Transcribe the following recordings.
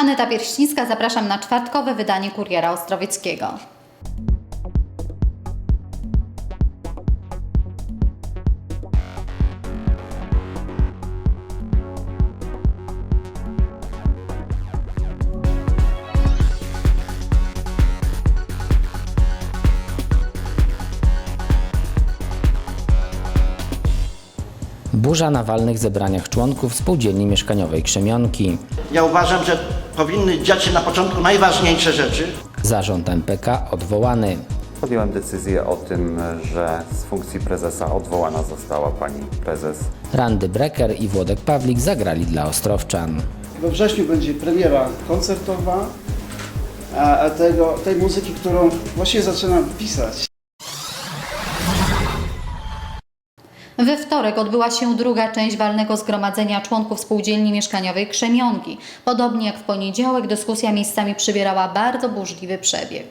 Aneta Pierścińska, zapraszam na czwartkowe wydanie Kuriera Ostrowieckiego. Burza na walnych zebraniach członków spółdzielni mieszkaniowej Krzemionki. Ja uważam, że powinny dziać się na początku najważniejsze rzeczy. Zarząd MPK odwołany. Podjąłem decyzję o tym, że z funkcji prezesa odwołana została pani prezes Randy Brecker i Włodek Pawlik zagrali dla Ostrowczan. We wrześniu będzie premiera koncertowa a, a tego, tej muzyki, którą właśnie zaczynam pisać. We wtorek odbyła się druga część walnego zgromadzenia członków spółdzielni mieszkaniowej Krzemionki. Podobnie jak w poniedziałek dyskusja miejscami przybierała bardzo burzliwy przebieg.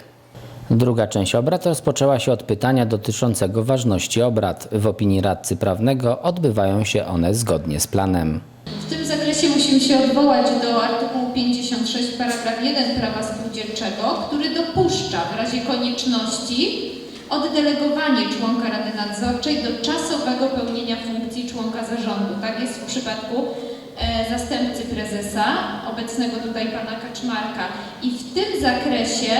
Druga część obrad rozpoczęła się od pytania dotyczącego ważności obrad. W opinii radcy prawnego odbywają się one zgodnie z planem. W tym zakresie musimy się odwołać do artykułu 56 paragraf 1 prawa spółdzielczego, który dopuszcza w razie konieczności oddelegowanie członka Rady Nadzorczej do czasowego pełnienia funkcji członka zarządu. Tak jest w przypadku e, zastępcy prezesa, obecnego tutaj pana Kaczmarka. I w tym zakresie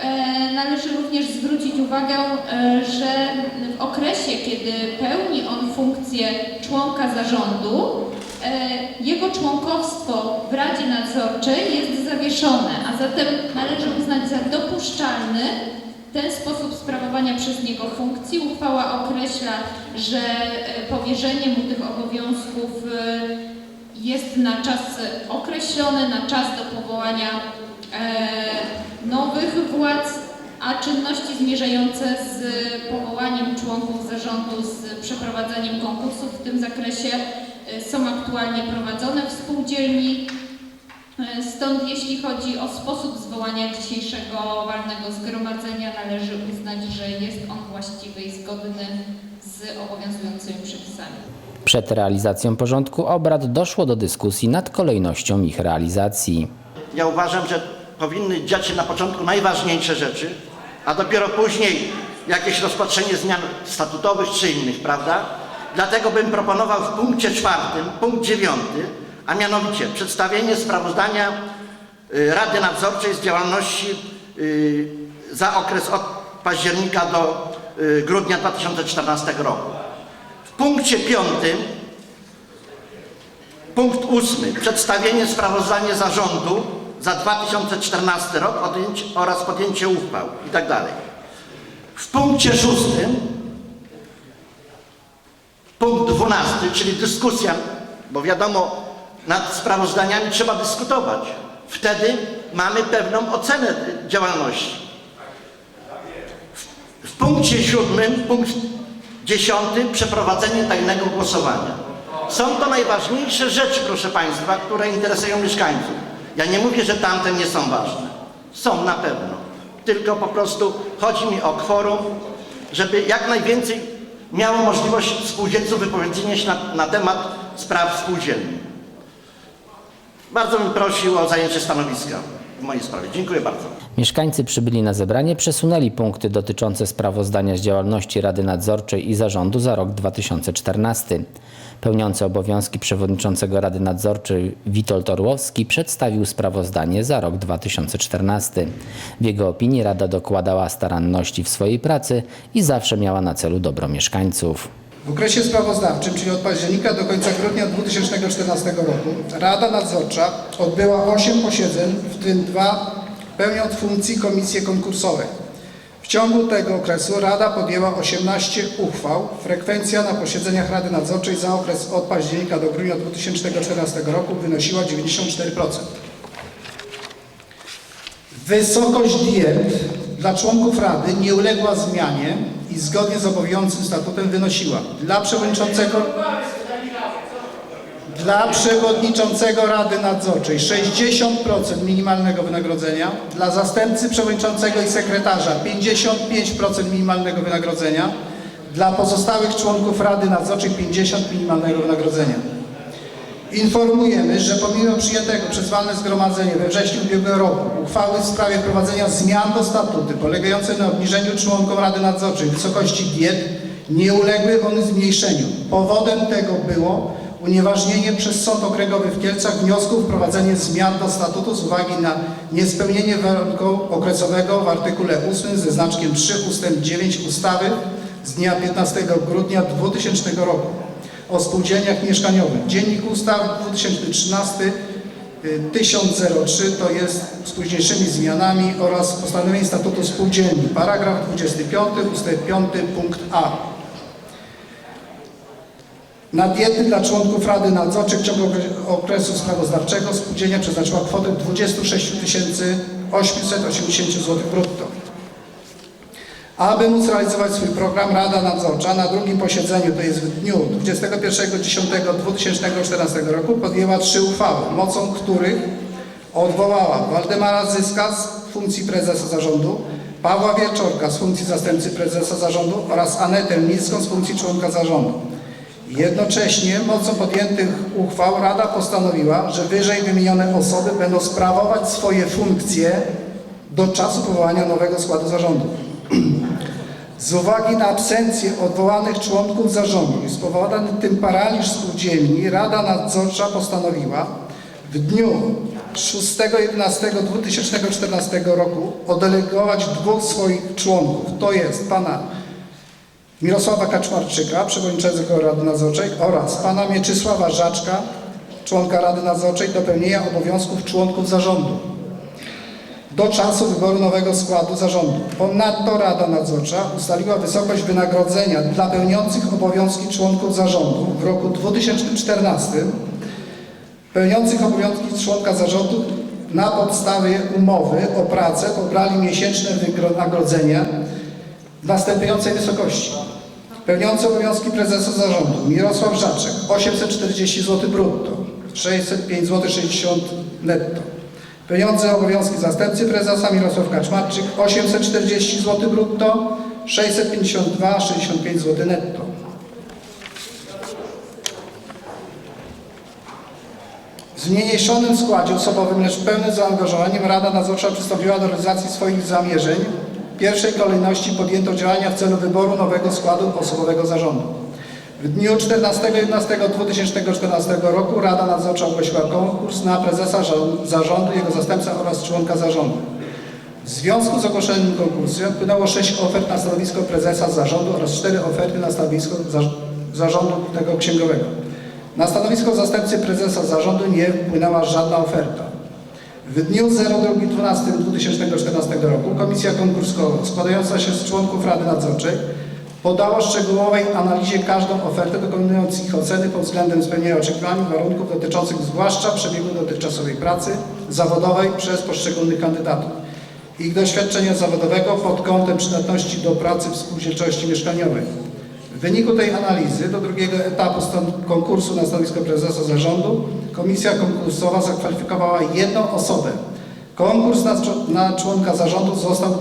e, należy również zwrócić uwagę, e, że w okresie, kiedy pełni on funkcję członka zarządu, jego członkowstwo w Radzie Nadzorczej jest zawieszone, a zatem należy uznać za dopuszczalny ten sposób sprawowania przez niego funkcji. Uchwała określa, że e, powierzenie mu tych obowiązków e, jest na czas określony, na czas do powołania e, nowych władz, a czynności zmierzające z powołaniem członków zarządu, z przeprowadzaniem konkursów w tym zakresie e, są aktualnie prowadzone w spółdzielni. Stąd jeśli chodzi o sposób zwołania dzisiejszego walnego zgromadzenia, należy uznać, że jest on właściwy i zgodny z obowiązującymi przepisami. Przed realizacją porządku obrad doszło do dyskusji nad kolejnością ich realizacji. Ja uważam, że powinny dziać się na początku najważniejsze rzeczy, a dopiero później jakieś rozpatrzenie zmian statutowych czy innych, prawda? Dlatego bym proponował w punkcie czwartym, punkt dziewiąty, a mianowicie przedstawienie sprawozdania y, Rady Nadzorczej z działalności y, za okres od października do y, grudnia 2014 roku. W punkcie piątym Punkt ósmy. Przedstawienie sprawozdania zarządu za 2014 rok oraz podjęcie uchwał i tak. W punkcie szóstym punkt dwunasty, czyli dyskusja, bo wiadomo, nad sprawozdaniami trzeba dyskutować. Wtedy mamy pewną ocenę działalności. W, punkcie siódmym, punkt dziesiąty, przeprowadzenie tajnego głosowania. Są to najważniejsze rzeczy, proszę Państwa, które interesują mieszkańców. Ja nie mówię, że tamte nie są ważne. Są na pewno. Tylko po prostu chodzi mi o kworum, żeby jak najwięcej miało możliwość spółdzielców wypowiedzenia się na, na temat spraw spółdzielni. Bardzo bym prosił o zajęcie stanowiska w mojej sprawie. Dziękuję bardzo. Mieszkańcy przybyli na zebranie, przesunęli punkty dotyczące sprawozdania z działalności Rady Nadzorczej i Zarządu za rok 2014. Pełniący obowiązki przewodniczącego Rady Nadzorczej Witold Orłowski przedstawił sprawozdanie za rok 2014. W jego opinii Rada dokładała staranności w swojej pracy i zawsze miała na celu dobro mieszkańców. W okresie sprawozdawczym, czyli od października do końca grudnia 2014 roku, Rada Nadzorcza odbyła 8 posiedzeń, w tym dwa pełniąc funkcji komisje konkursowe. W ciągu tego okresu Rada podjęła 18 uchwał. Frekwencja na posiedzeniach Rady Nadzorczej za okres od października do grudnia 2014 roku wynosiła 94%. Wysokość diet dla członków Rady nie uległa zmianie i zgodnie z obowiązującym statutem wynosiła dla przewodniczącego dla przewodniczącego Rady Nadzorczej 60% minimalnego wynagrodzenia, dla zastępcy przewodniczącego i sekretarza 55% minimalnego wynagrodzenia, dla pozostałych członków Rady Nadzorczej 50% minimalnego wynagrodzenia. Informujemy, że pomimo przyjętego przez walne zgromadzenie we wrześniu ubiegłego roku uchwały w sprawie wprowadzenia zmian do statuty polegającej na obniżeniu członkom Rady Nadzorczej wysokości diet nie uległy one zmniejszeniu. Powodem tego było unieważnienie przez Sąd Okręgowy w Kielcach wniosku o wprowadzenie zmian do statutu z uwagi na niespełnienie warunku okresowego w artykule 8 ze znaczkiem 3 ust. 9 ustawy z dnia 15 grudnia 2000 roku o spółdzielniach mieszkaniowych. Dziennik Ustaw 2013 y, 1003 to jest z późniejszymi zmianami oraz postanowienie statutu spółdzielni. Paragraf 25 ust. 5 punkt A. Na diety dla członków Rady Nadzorczej w ciągu okre- okresu sprawozdawczego spółdzielnia przeznaczyła kwotę 26 880 zł brutto. Aby móc realizować swój program, Rada Nadzorcza na drugim posiedzeniu, to jest w dniu 21.10.2014 roku, podjęła trzy uchwały, mocą których odwołała Waldemara Zyska z funkcji prezesa zarządu, Pawła Wieczorka z funkcji zastępcy prezesa zarządu oraz Anetę Milską z funkcji członka zarządu. Jednocześnie mocą podjętych uchwał Rada postanowiła, że wyżej wymienione osoby będą sprawować swoje funkcje do czasu powołania nowego składu zarządu. Z uwagi na absencję odwołanych członków zarządu i spowodowany tym paraliż spółdzielni, Rada Nadzorcza postanowiła w dniu 6.11.2014 roku oddelegować dwóch swoich członków, to jest pana Mirosława Kaczmarczyka, przewodniczącego Rady Nadzorczej oraz pana Mieczysława Żaczka, członka Rady Nadzorczej do pełnienia obowiązków członków zarządu do czasu wyboru nowego składu zarządu. Ponadto Rada Nadzorcza ustaliła wysokość wynagrodzenia dla pełniących obowiązki członków zarządu w roku 2014 pełniących obowiązki członka zarządu na podstawie umowy o pracę pobrali miesięczne wynagrodzenia w następującej wysokości. Pełniący obowiązki prezesa zarządu Mirosław Żaczek 840 zł brutto, 605 zł 60 netto. Pełniący obowiązki zastępcy prezesa Mirosław Kaczmarczyk 840 zł brutto, 652,65 zł netto. W zmniejszonym składzie osobowym, lecz pełnym zaangażowaniem Rada Nadzorcza przystąpiła do realizacji swoich zamierzeń. W pierwszej kolejności podjęto działania w celu wyboru nowego składu osobowego zarządu. W dniu 14.11.2014 roku Rada Nadzorcza ogłosiła konkurs na prezesa zarządu, jego zastępcę oraz członka zarządu. W związku z ogłoszonym konkursem wpłynęło sześć ofert na stanowisko prezesa zarządu oraz cztery oferty na stanowisko za- zarządu tego księgowego. Na stanowisko zastępcy prezesa zarządu nie wpłynęła żadna oferta. W dniu 02.12.2014 roku Komisja Konkurskowa składająca się z członków Rady Nadzorczej podała szczegółowej analizie każdą ofertę, dokonując ich oceny pod względem spełnienia oczekiwań warunków dotyczących zwłaszcza przebiegu dotychczasowej pracy zawodowej przez poszczególnych kandydatów, ich doświadczenia zawodowego pod kątem przydatności do pracy w spółdzielczości mieszkaniowej. W wyniku tej analizy do drugiego etapu konkursu na stanowisko prezesa zarządu komisja konkursowa zakwalifikowała jedną osobę. Konkurs na, członka zarządu został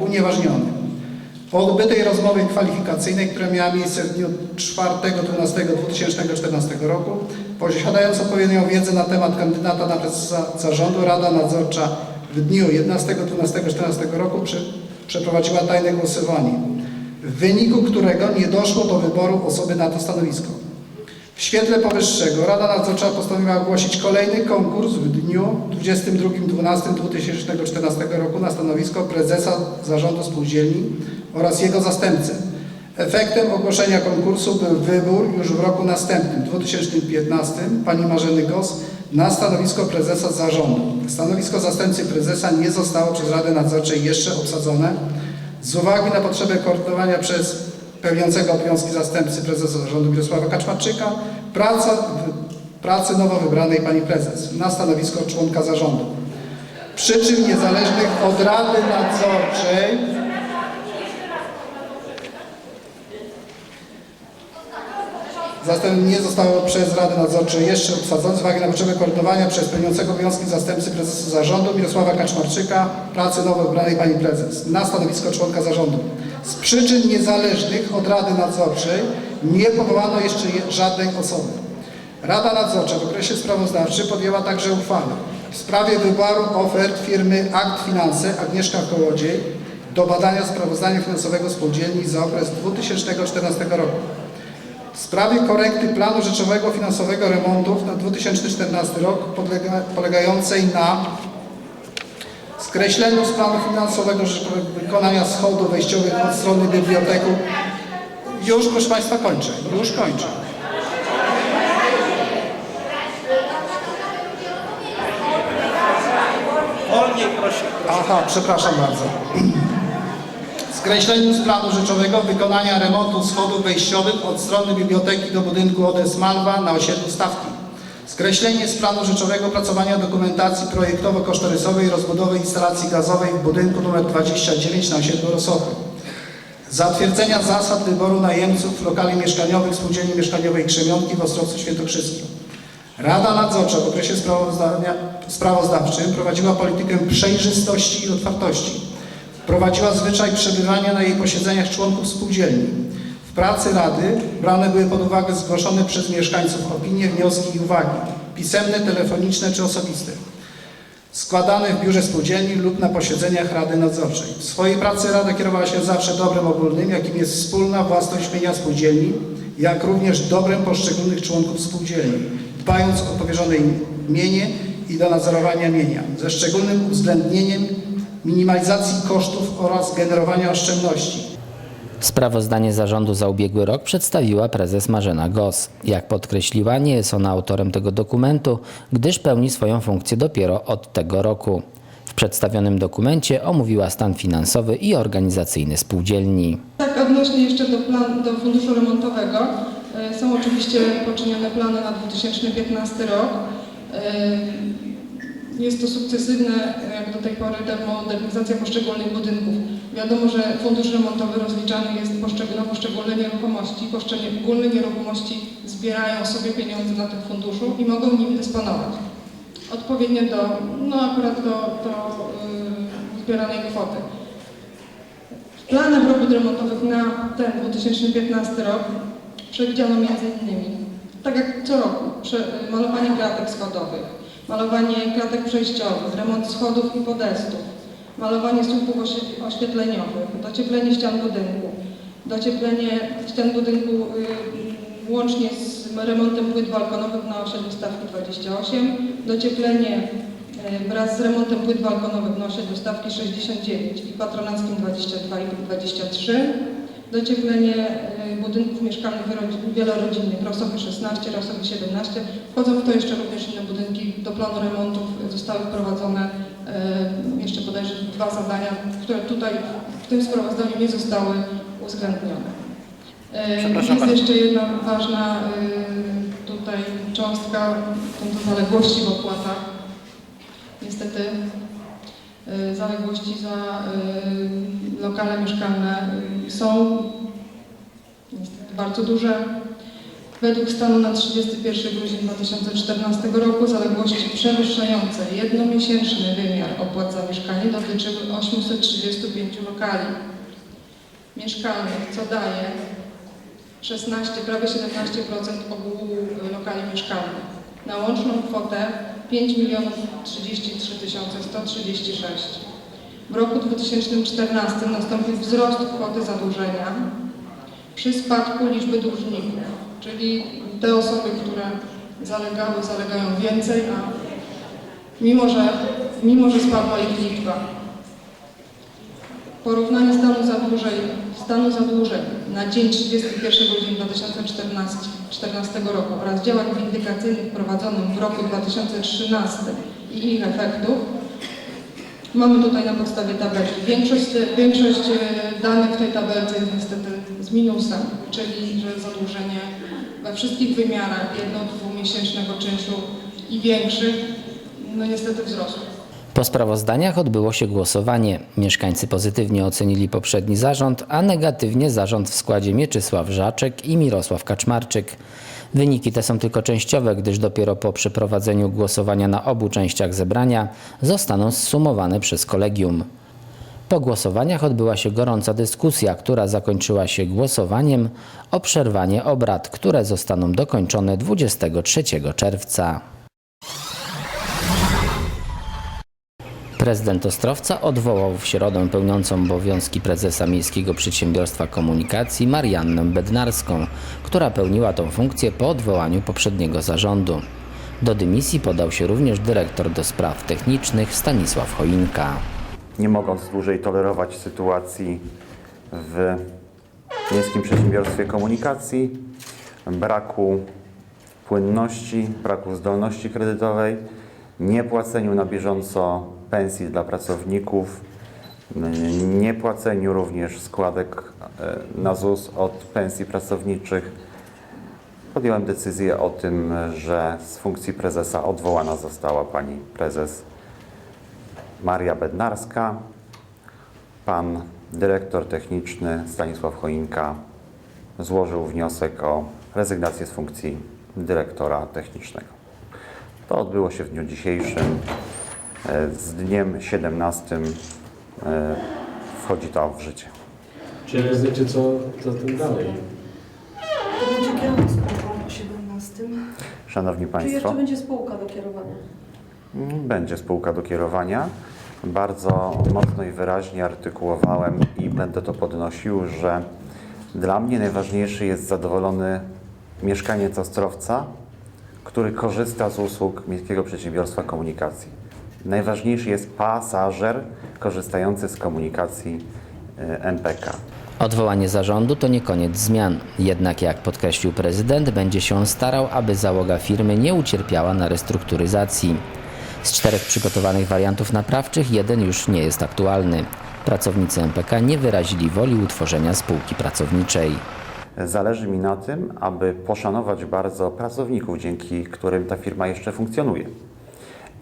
unieważniony. Po odbytej rozmowie kwalifikacyjnej, która miała miejsce w dniu 4.12.2014 roku, posiadając odpowiednią wiedzę na temat kandydata na prezesa zarządu, Rada Nadzorcza w dniu 11.12.2014 roku prze, przeprowadziła tajne głosowanie, w wyniku którego nie doszło do wyboru osoby na to stanowisko. W świetle powyższego Rada Nadzorcza postanowiła ogłosić kolejny konkurs w dniu 22.12.2014 roku na stanowisko prezesa zarządu spółdzielni oraz jego zastępcy. Efektem ogłoszenia konkursu był wybór już w roku następnym, 2015, pani Marzeny Gos na stanowisko prezesa zarządu. Stanowisko zastępcy prezesa nie zostało przez Radę Nadzorczej jeszcze obsadzone z uwagi na potrzebę koordynowania przez pełniącego obowiązki zastępcy prezesa zarządu Mirosława Kaczmarczyka praca, pracy nowo wybranej pani prezes na stanowisko członka zarządu. Przyczyn niezależnych od Rady Nadzorczej Zatem nie zostało przez Radę Nadzorczą jeszcze obsadzone z uwagi na potrzebę koordynowania przez pełniącego obowiązki zastępcy prezesa zarządu Mirosława Kaczmarczyka pracy nowo wybranej pani prezes na stanowisko członka zarządu. Z przyczyn niezależnych od Rady Nadzorczej nie powołano jeszcze je- żadnej osoby. Rada Nadzorcza w okresie sprawozdawczym podjęła także uchwałę w sprawie wyboru ofert firmy Akt Finanse Agnieszka Kołodziej do badania sprawozdania finansowego spółdzielni za okres 2014 roku. W sprawie korekty planu rzeczowego finansowego remontów na 2014 rok polegającej na skreśleniu z planu finansowego rzeczowego wykonania schodów wejściowych od strony biblioteku. Już, proszę Państwa, kończę. Już kończę. Wolniej proszę. Aha, przepraszam bardzo. Skreśleniu z planu rzeczowego wykonania remontu schodów wejściowych od strony biblioteki do budynku ODS Malwa na osiedlu Stawki. Skreślenie z planu rzeczowego opracowania dokumentacji projektowo-kosztorysowej rozbudowy instalacji gazowej w budynku nr 29 na osiedlu Rosowy. Zatwierdzenia zasad wyboru najemców lokali mieszkaniowych Spółdzielni Mieszkaniowej Krzemionki w Ostrowcu Świętokrzyskim. Rada Nadzorcza w okresie sprawozdawczym prowadziła politykę przejrzystości i otwartości. Wprowadziła zwyczaj przebywania na jej posiedzeniach członków spółdzielni. Pracy Rady brane były pod uwagę zgłoszone przez mieszkańców opinie, wnioski i uwagi, pisemne, telefoniczne czy osobiste, składane w biurze spółdzielni lub na posiedzeniach Rady Nadzorczej. W swojej pracy Rada kierowała się zawsze dobrem ogólnym, jakim jest wspólna własność mienia spółdzielni, jak również dobrem poszczególnych członków spółdzielni, dbając o powierzone im mienie i do nadzorowania mienia, ze szczególnym uwzględnieniem minimalizacji kosztów oraz generowania oszczędności. Sprawozdanie zarządu za ubiegły rok przedstawiła prezes Marzena Gos. Jak podkreśliła, nie jest ona autorem tego dokumentu, gdyż pełni swoją funkcję dopiero od tego roku. W przedstawionym dokumencie omówiła stan finansowy i organizacyjny spółdzielni. Tak, odnośnie jeszcze do, plan, do funduszu remontowego. e, Są oczywiście poczynione plany na 2015 rok. E, Jest to sukcesywne, jak do tej pory, termomodernizacja poszczególnych budynków. Wiadomo, że fundusz remontowy rozliczany jest na poszczególne nieruchomości. Poszczególne nieruchomości zbierają sobie pieniądze na tym funduszu i mogą nimi dysponować. Odpowiednio do, no akurat do, do yy, zbieranej kwoty. W planach robót remontowych na ten 2015 rok przewidziano m.in. tak jak co roku, malowanie klatek schodowych, malowanie klatek przejściowych, remont schodów i podestów, malowanie słupów oświetleniowych, docieplenie ścian budynku, docieplenie ścian budynku y, łącznie z remontem płyt balkonowych na osiedlu Stawki 28, docieplenie y, wraz z remontem płyt balkonowych na osiedlu Stawki 69 i patronackim 22 i 23, docieplenie y, budynków mieszkalnych wielorodzinnych Rosowy 16, Rosowy 17. Wchodzą w to jeszcze również inne budynki. Do planu remontów zostały wprowadzone jeszcze bodajże dwa zadania, które tutaj w tym sprawozdaniu nie zostały uwzględnione. Jest jeszcze jedna ważna y, tutaj cząstka, to zaległości w opłatach. Niestety y, zaległości za y, lokale mieszkalne są niestety bardzo duże. Według stanu na 31 grudzień 2014 roku zaległości przewyższające jednomiesięczny wymiar opłat za mieszkanie dotyczyły 835 lokali mieszkalnych, co daje 16, prawie 17% ogółu y, lokali mieszkalnych. Na łączną kwotę 5 milionów 33 136. W roku 2014 nastąpił wzrost kwoty zadłużenia przy spadku liczby dłużników, czyli te osoby, które zalegały, zalegają więcej, a mimo że, mimo, że spadła ich liczba. Porównanie stanu zadłużeń, stanu zadłużeń na dzień 31 grudnia 2014 2014 roku oraz działań windykacyjnych prowadzonych w roku 2013 i ich efektów mamy tutaj na podstawie tabelki. Większość, większość e, danych w tej tabelce jest niestety minusem, czyli że zadłużenie we wszystkich wymiarach jedno, dwumiesięcznego czynszu i większych, no niestety wzrosło. Po sprawozdaniach odbyło się głosowanie. Mieszkańcy pozytywnie ocenili poprzedni zarząd, a negatywnie zarząd w składzie Mieczysław Żaczek i Mirosław Kaczmarczyk. Wyniki te są tylko częściowe, gdyż dopiero po przeprowadzeniu głosowania na obu częściach zebrania zostaną zsumowane przez kolegium. Po głosowaniach odbyła się gorąca dyskusja, która zakończyła się głosowaniem o przerwanie obrad, które zostaną dokończone 23 czerwca. Prezydent Ostrowca odwołał w środę pełniącą obowiązki prezesa Miejskiego Przedsiębiorstwa Komunikacji Mariannę Bednarską, która pełniła tą funkcję po odwołaniu poprzedniego zarządu. Do dymisji podał się również dyrektor do spraw technicznych Stanisław Choinka. Nie mogąc dłużej tolerować sytuacji w Miejskim Przedsiębiorstwie Komunikacji, braku płynności, braku zdolności kredytowej, niepłaceniu na bieżąco pensji dla pracowników, niepłaceniu również składek e, na ZUS od pensji pracowniczych, podjąłem decyzję o tym, że z funkcji prezesa odwołana została pani prezes Maria Bednarska, pan dyrektor techniczny Stanisław Choinka złożył wniosek o rezygnację z funkcji dyrektora technicznego. To odbyło się w dniu dzisiejszym. E, Z dniem 17 e, wchodzi to w życie. Czy wiecie, co, co z tym dalej? To będzie kierował spółką po 17. Szanowni Czy Państwo, jeszcze będzie spółka do kierowania? będzie spółka do kierowania. Bardzo mocno i wyraźnie artykułowałem i będę to podnosił, że dla mnie najważniejszy jest zadowolony mieszkaniec Ostrowca, który korzysta z usług Miejskiego Przedsiębiorstwa Komunikacji. Najważniejszy jest pasażer korzystający z komunikacji y, MPK. Odwołanie zarządu to nie koniec zmian. Jednak, jak podkreślił prezydent, będzie się starał, aby załoga firmy nie ucierpiała na restrukturyzacji. Z czterech przygotowanych wariantów naprawczych jeden już nie jest aktualny. Pracownicy MPK nie wyrazili woli utworzenia spółki pracowniczej. Zależy mi na tym, aby poszanować bardzo pracowników, dzięki którym ta firma jeszcze funkcjonuje.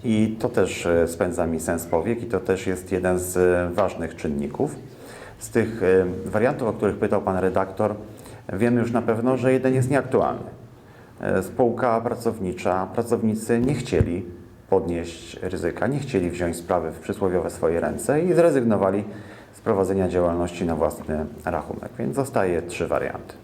I to też e, spędza mi sens powiek i to też jest jeden z e, ważnych czynników. Z tych e, wariantów, o których pytał Pan redaktor, wiemy już na pewno, że jeden jest nieaktualny. Spółka pracownicza, pracownicy nie chcieli podnieść ryzyka, nie chcieli wziąć sprawy w przysłowiowe swoje ręce i zrezygnowali z prowadzenia działalności na własny rachunek. Więc zostaje trzy warianty.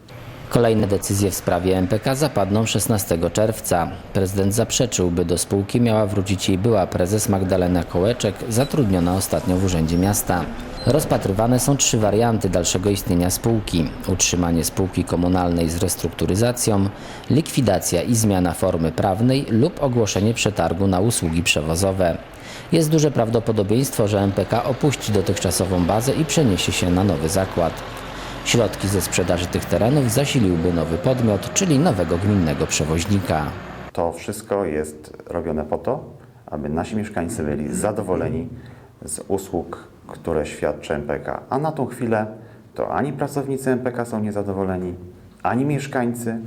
Kolejne decyzje w sprawie MPK zapadną 16 czerwca. Prezydent zaprzeczył, by do spółki miała wrócić jej była prezes Magdalena Kołeczek, zatrudniona ostatnio w Urzędzie Miasta. Rozpatrywane są trzy warianty dalszego istnienia spółki: utrzymanie spółki komunalnej z restrukturyzacją, likwidacja i zmiana formy prawnej lub ogłoszenie przetargu na usługi przewozowe. Jest duże prawdopodobieństwo, że MPK opuści dotychczasową bazę i przeniesie się na nowy zakład. Środki ze sprzedaży tych terenów zasiliłby nowy podmiot, czyli nowego gminnego przewoźnika. To wszystko jest robione po to, aby nasi mieszkańcy byli zadowoleni z usług, które świadczy MPK. A na tą chwilę to ani pracownicy MPK są niezadowoleni, ani mieszkańcy,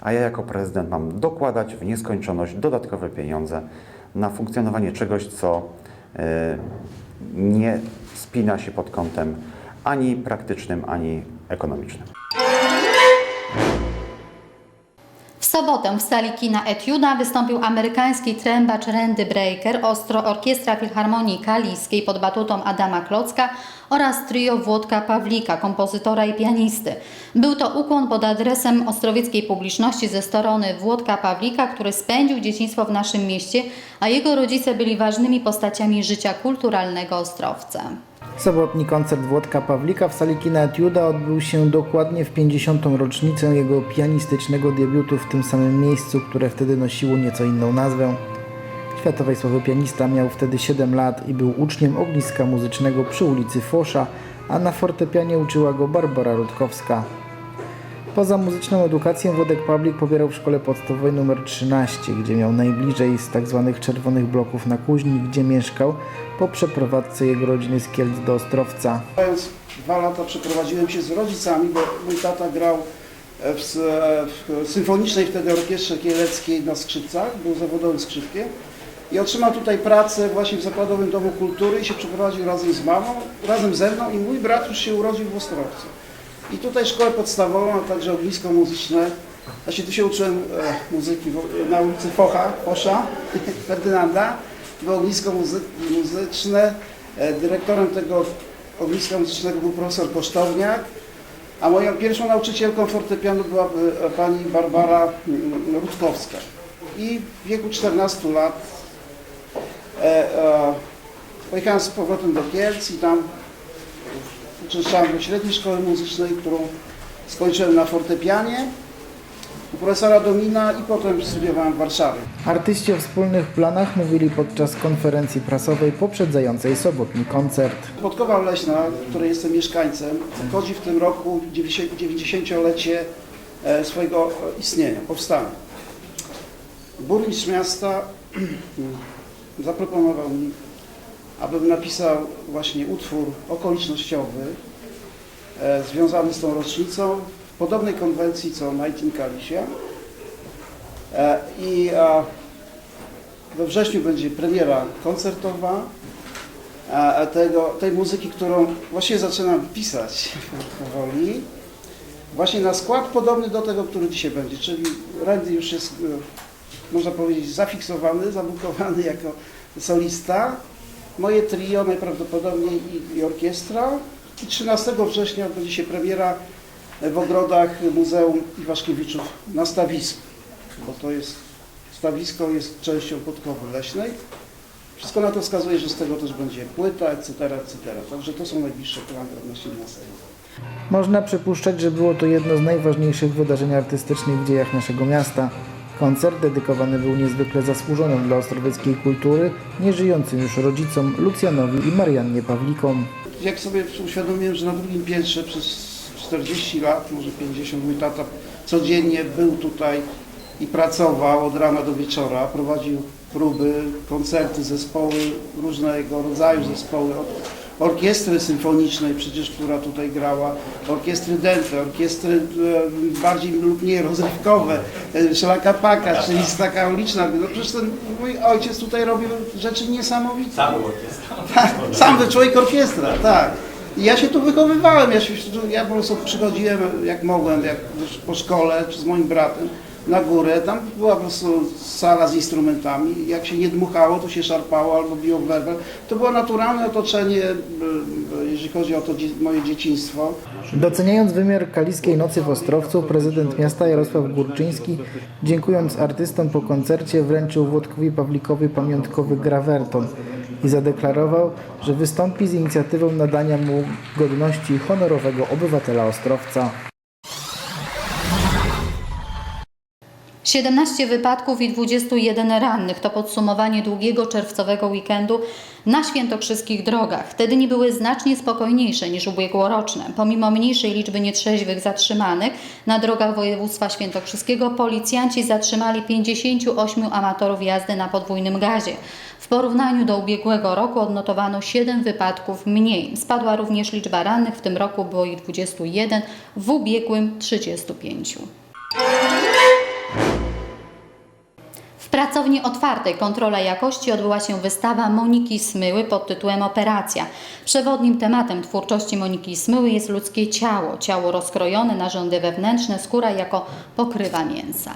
a ja jako prezydent mam dokładać w nieskończoność dodatkowe pieniądze na funkcjonowanie czegoś, co e, nie spina się pod kątem ani praktycznym, ani ekonomicznym. W sobotę w sali kina Etiuda wystąpił amerykański trębacz Randy Breaker, ostro orkiestra Filharmonii Kaliskiej pod batutą Adama Klocka oraz trio Włodka Pawlika, kompozytora i pianisty. Był to ukłon pod adresem ostrowieckiej publiczności ze strony Włodka Pawlika, który spędził dzieciństwo w naszym mieście, a jego rodzice byli ważnymi postaciami życia kulturalnego Ostrowca. Sobotni koncert Włodka Pawlika w sali kina Etiuda odbył się dokładnie w 50. rocznicę jego pianistycznego debiutu w tym samym miejscu, które wtedy nosiło nieco inną nazwę. Światowej sławy pianista miał wtedy 7 lat i był uczniem ogniska muzycznego przy ulicy Fosza, a na fortepianie uczyła go Barbara Rutkowska. Poza muzyczną edukację Włodek Pawlik pobierał w szkole podstawowej nr 13, gdzie miał najbliżej z tzw. czerwonych bloków na Kuźni, gdzie mieszkał po przeprowadzce jego rodziny z Kielc do Ostrowca. Mając dwa lata przeprowadziłem się z rodzicami, bo mój tata grał w, w symfonicznej wtedy orkiestrze kieleckiej na skrzypcach, był zawodowym skrzypkiem i otrzymał tutaj pracę właśnie w Zakładowym Domu Kultury i się przeprowadził razem z mamą, razem ze mną i mój brat już się urodził w Ostrowcu. I tutaj szkołę podstawową, a także ognisko muzyczne. Właśnie tu się uczyłem e, muzyki w, na ulicy Focha, Fosza, Ferdynanda. Było ognisko muzy muzyczne. E, dyrektorem tego ogniska muzycznego był profesor Kosztowniak, a moją pierwszą nauczycielką fortepianu była e, pani Barbara mm, Rutkowska. I w wieku 14 lat e, e, pojechałem z powrotem do Kielc i tam uczęszczałem do średniej szkoły muzycznej, którą skończyłem na fortepianie u profesora Domina i potem studiowałem w Warszawie. Artyści o wspólnych planach mówili podczas konferencji prasowej poprzedzającej sobotni koncert. Podkowa Leśna, której jestem mieszkańcem, obchodzi w tym roku 90-lecie e, swojego istnienia, powstania. Burmistrz miasta zaproponował mi, abym napisał właśnie utwór okolicznościowy e, związany z tą rocznicą w podobnej konwencji co Night in Kalisia. E, I we wrześniu będzie premiera koncertowa, tego, tej muzyki, którą właśnie zaczynam pisać powoli, właśnie na skład podobny do tego, który dzisiaj będzie, czyli Randy już jest, e, można powiedzieć, zafiksowany, zabukowany jako solista, moje trio najprawdopodobniej i, i orkiestra i 13 września odbędzie się premiera w ogrodach Muzeum Iwaszkiewiczów na stawisku, bo to jest, stawisko jest częścią podkowy leśnej. Wszystko na to wskazuje, że z tego też będzie płyta, etc., etc. Także to są najbliższe plany odnośnie miasta. Można przypuszczać, że było to jedno z najważniejszych wydarzeń artystycznych w dziejach naszego miasta. Koncert dedykowany był niezwykle zasłużonym dla ostrowieckiej kultury, nieżyjącym już rodzicom Lucjanowi i Mariannie Pawlikom. Jak sobie uświadomiłem, że na drugim piętrze przez 40 lat, może 50, mój tata codziennie był tutaj i pracował od rana do wieczora, prowadził próby, koncerty, zespoły, różnego rodzaju zespoły, od orkiestry symfonicznej przecież, która tutaj grała, orkiestry dęte, orkiestry e, bardziej lub mniej rozrywkowe, e, Szlaka Paka, czyli taka uliczna. No przecież ten mój ojciec tutaj robił rzeczy niesamowite. Sam orkiestra. Tak, sam był człowiek orkiestra, tak. I ja się tu wychowywałem, ja, się, ja po prostu przychodziłem jak mogłem, jak po szkole, czy z moim bratem na górę, tam była po prostu sala z instrumentami, jak się nie dmuchało, to się szarpało albo biło w werwel. To było naturalne otoczenie, e, jeżeli chodzi o to moje dzieciństwo. Doceniając wymiar Kaliskiej Nocy w Ostrowcu, prezydent miasta Jarosław Górczyński, dziękując artystom po koncercie, wręczył Włodkowi Pawlikowi pamiątkowy grawerton i zadeklarował, że wystąpi z inicjatywą nadania mu godności honorowego obywatela Ostrowca. 17 wypadków i 21 rannych to podsumowanie długiego czerwcowego weekendu na świętokrzyskich drogach. Te dni były znacznie spokojniejsze niż ubiegłoroczne. Pomimo mniejszej liczby nietrzeźwych zatrzymanych na drogach województwa świętokrzyskiego policjanci zatrzymali 58 amatorów jazdy na podwójnym gazie. W porównaniu do ubiegłego roku odnotowano 7 wypadków mniej. Spadła również liczba rannych, w tym roku było ich 21, w ubiegłym 35. W pracowni otwartej kontrola jakości odbyła się wystawa Moniki Smyły pod tytułem Operacja. Przewodnim tematem twórczości Moniki Smyły jest ludzkie ciało, ciało rozkrojone, narządy wewnętrzne, skóra jako pokrywa mięsa.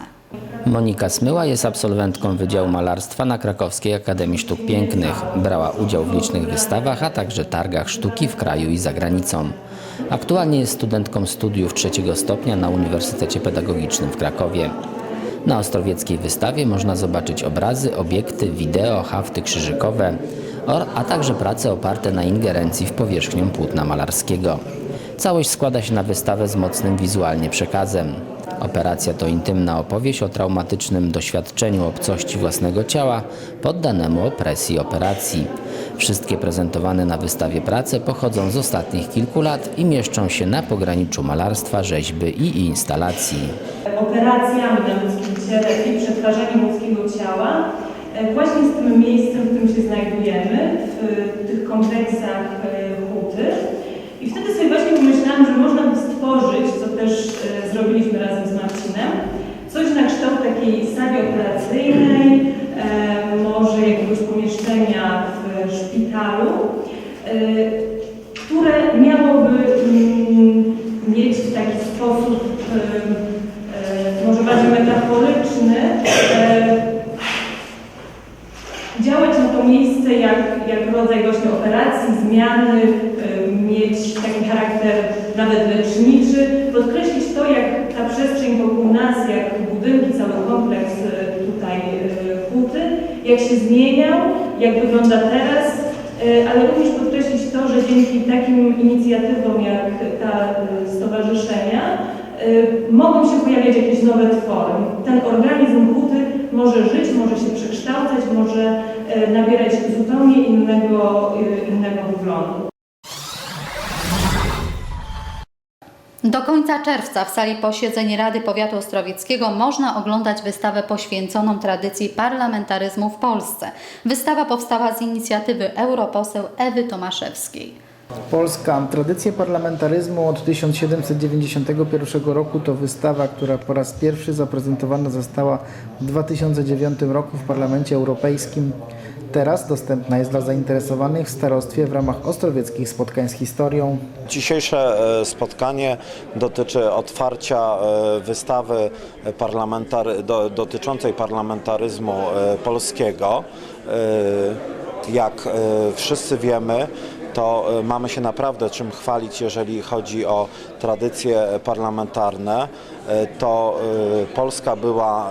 Monika Smyła jest absolwentką Wydziału Malarstwa na Krakowskiej Akademii Sztuk Pięknych. Brała udział w licznych wystawach, a także targach sztuki w kraju i za granicą. Aktualnie jest studentką studiów trzeciego stopnia na Uniwersytecie Pedagogicznym w Krakowie. Na ostrowieckiej wystawie można zobaczyć obrazy, obiekty, wideo, hafty krzyżykowe, a także prace oparte na ingerencji w powierzchnię płótna malarskiego. Całość składa się na wystawę z mocnym wizualnie przekazem. Operacja to intymna opowieść o traumatycznym doświadczeniu obcości własnego ciała poddanemu opresji operacji. Wszystkie prezentowane na wystawie prace pochodzą z ostatnich kilku lat i mieszczą się na pograniczu malarstwa, rzeźby i instalacji. Operacjami na ludzkim ciele i przetwarzaniem ludzkiego ciała, e, właśnie z tym miejscem, w którym się znajdujemy, w tych kompleksach e, huty. I wtedy sobie właśnie pomyślałam, że można by stworzyć, co też e, zrobiliśmy razem z Marcinem, coś na kształt takiej sali operacyjnej, może jakiegoś pomieszczenia w szpitalu, które miałoby mm, mieć w taki sposób e, e, może bardziej metaforyczny, e, działać na to miejsce jak jak, jak rodzaj właśnie operacji, zmiany, y, mieć taki charakter nawet leczniczy, podkreślić to, jak ta przestrzeń wokół nas, jak budynki, cały kompleks y, tutaj y, huty, jak się zmieniał, jak wygląda teraz, ale również podkreślić to, że dzięki takim inicjatywom jak ta stowarzyszenia mogą się pojawiać jakieś nowe twory. Ten organizm huty może żyć, może się przekształcać, może nabierać zupełnie innego, y, innego wyglądu. Do końca czerwca w sali posiedzeń Rady Powiatu Ostrowieckiego można oglądać wystawę poświęconą tradycji parlamentaryzmu w Polsce. Wystawa powstała z inicjatywy europoseł Ewy Tomaszewskiej. Polska tradycja parlamentaryzmu od 1791 roku to wystawa, która po raz pierwszy zaprezentowana została w 2009 roku w Parlamencie Europejskim. Teraz dostępna jest dla zainteresowanych w starostwie w ramach ostrowieckich spotkań z historią. Dzisiejsze e, spotkanie dotyczy otwarcia e, wystawy dotyczącej parlamentaryzmu e, polskiego. Jak wszyscy wiemy, to e, mamy się naprawdę czym chwalić, jeżeli chodzi o tradycje parlamentarne. E, To e, Polska była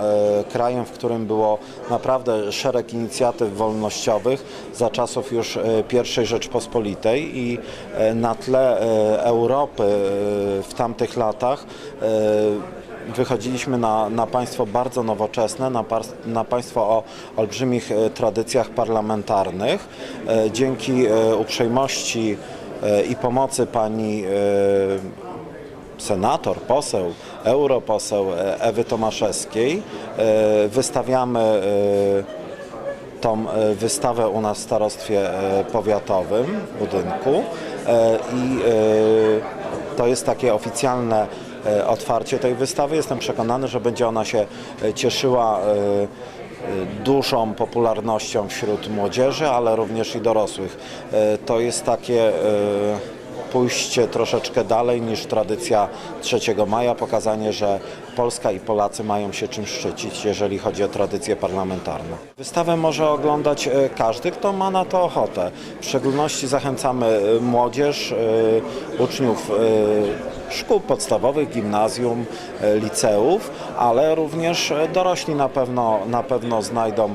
krajem, w którym było naprawdę szereg inicjatyw wolnościowych za czasów już I Rzeczpospolitej i na tle Europy w tamtych latach wychodziliśmy na, na państwo bardzo nowoczesne, na, par, na państwo o olbrzymich e, tradycjach parlamentarnych. E, Dzięki e, uprzejmości i pomocy pani senator, poseł, europoseł Ewy Tomaszewskiej wystawiamy tą wystawę u nas w starostwie powiatowym budynku i to jest takie oficjalne otwarcie tej wystawy. Jestem przekonany, że będzie ona się e, cieszyła e, e, dużą popularnością wśród młodzieży, ale również i dorosłych. E, To jest takie e, pójście troszeczkę dalej niż tradycja 3 maja, pokazanie, że Polska i Polacy mają się czym szczycić, jeżeli chodzi o tradycje parlamentarne. Wystawę może oglądać e, każdy, kto ma na to ochotę. W szczególności zachęcamy e, młodzież, e, uczniów e, szkół podstawowych, gimnazjum, e, liceów, ale również e, dorośli na pewno, na pewno znajdą e,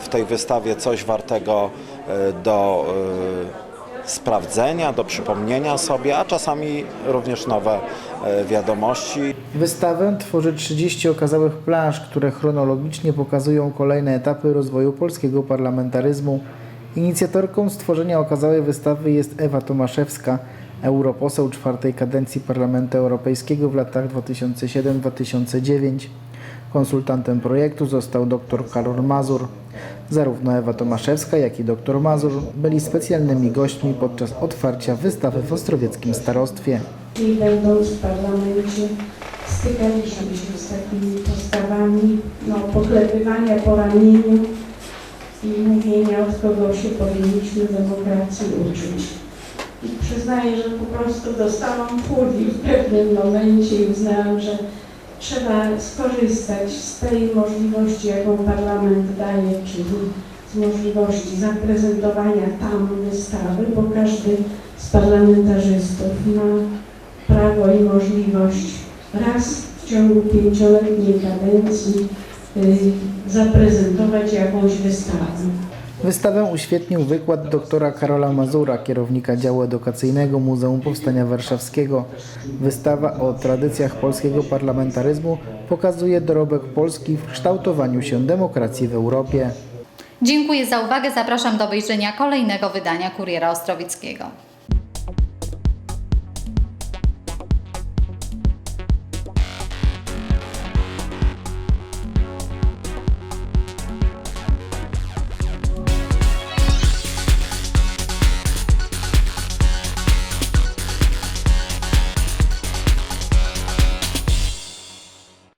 w tej wystawie coś wartego do sprawdzenia, do przypomnienia sobie, a czasami również nowe wiadomości. Wystawę tworzy 30 okazałych planż, które chronologicznie pokazują kolejne etapy rozwoju polskiego parlamentaryzmu. Inicjatorką stworzenia okazałej wystawy jest Ewa Tomaszewska, europoseł czwartej kadencji Parlamentu Europejskiego w latach 2007-2009. Konsultantem projektu został dr Karol Mazur. Zarówno Ewa Tomaszewska, jak i dr Mazur byli specjalnymi gośćmi podczas otwarcia wystawy w Ostrowieckim Starostwie. i będąc w parlamencie stykaliśmy się z takimi postawami no, poklepywania po ramieniu i mówienia, od kogo się powinniśmy demokracji uczyć. I przyznaję, że po prostu dostałam puli w pewnym momencie i uznałam, że trzeba skorzystać z tej możliwości, jaką parlament daje, czyli z możliwości zaprezentowania tam wystawy, bo każdy z parlamentarzystów ma prawo i możliwość raz w ciągu pięcioletniej kadencji y, zaprezentować jakąś wystawę. Wystawę uświetnił wykład doktora Karola Mazura, kierownika działu edukacyjnego Muzeum Powstania Warszawskiego. Wystawa o tradycjach polskiego parlamentaryzmu pokazuje dorobek Polski w kształtowaniu się demokracji w Europie. Dziękuję za uwagę. Zapraszam do obejrzenia kolejnego wydania Kuriera Ostrowickiego.